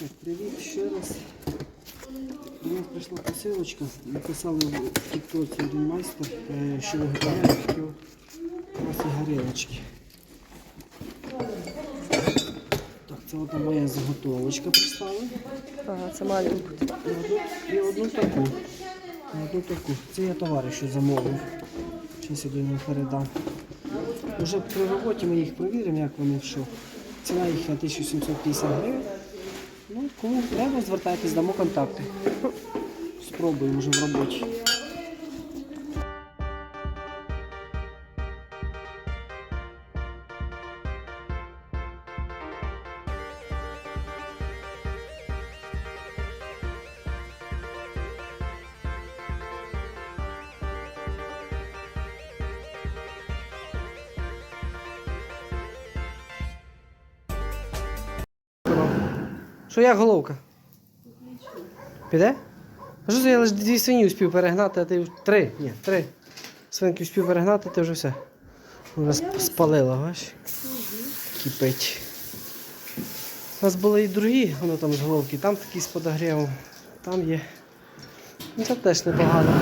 Так, привіт ще раз. До нас прийшла посилочка. Написали в тіктоці один майстер, е, що виготовляє такі от класні горілочки. Так, це одна моя заготовочка прислала. Ага, це маленьку. І одну, таку. Одну таку. Це я товаришу замовив. Зараз я до нього передам. Уже при роботі ми їх перевіримо, як вони що. Ціна їх на 1750 гривень. Ну, кому треба, звертайтесь, дамо контакти. Спробуємо вже в роботі. Що як головка? Піде? А що це я лише дві свині успів перегнати, а ти три. Ні, три. Свинки успів перегнати, ти вже все. Вона спалила, бач? Кипить. У нас були і другі, воно там з головки, там такі з подогрівом, там є. Ну це теж непогано.